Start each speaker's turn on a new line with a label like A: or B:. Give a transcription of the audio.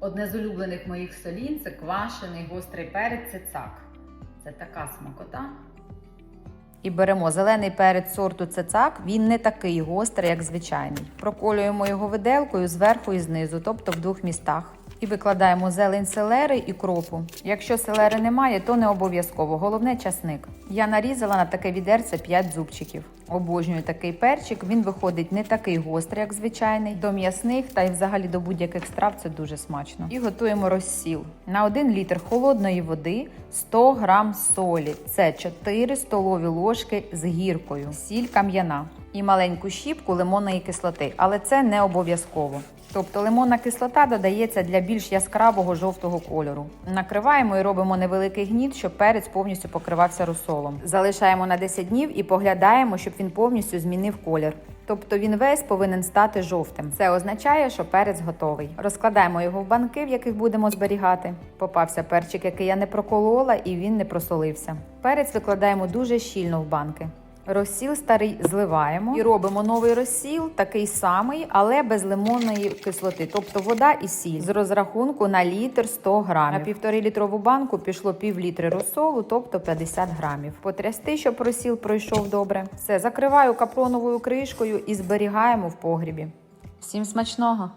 A: Одне з улюблених моїх солін це квашений гострий перець цицак. Це така смакота. І беремо зелений перець сорту цицак. Він не такий гострий, як звичайний. Проколюємо його виделкою зверху і знизу, тобто в двох містах. І викладаємо зелень селери і кропу. Якщо селери немає, то не обов'язково. Головне часник. Я нарізала на таке відерце 5 зубчиків. Обожнюю такий перчик. Він виходить не такий гострий, як звичайний. До м'ясних та й взагалі до будь-яких страв це дуже смачно. І готуємо розсіл. На 1 літр холодної води 100 грам солі. Це 4 столові ложки з гіркою, сіль кам'яна і маленьку щіпку лимонної кислоти, але це не обов'язково. Тобто лимонна кислота додається для більш яскравого жовтого кольору. Накриваємо і робимо невеликий гніт, щоб перець повністю покривався розсолом. Залишаємо на 10 днів і поглядаємо, щоб він повністю змінив колір. Тобто він весь повинен стати жовтим. Це означає, що перець готовий. Розкладаємо його в банки, в яких будемо зберігати. Попався перчик, який я не проколола, і він не просолився. Перець викладаємо дуже щільно в банки. Розсіл старий зливаємо і робимо новий розсіл, такий самий, але без лимонної кислоти, тобто вода і сіль з розрахунку на літр 100 грамів. На півтори літрову банку пішло пів літри розсолу, тобто 50 грамів. Потрясти, щоб розсіл пройшов добре. Все, закриваю капроновою кришкою і зберігаємо в погрібі. Всім смачного!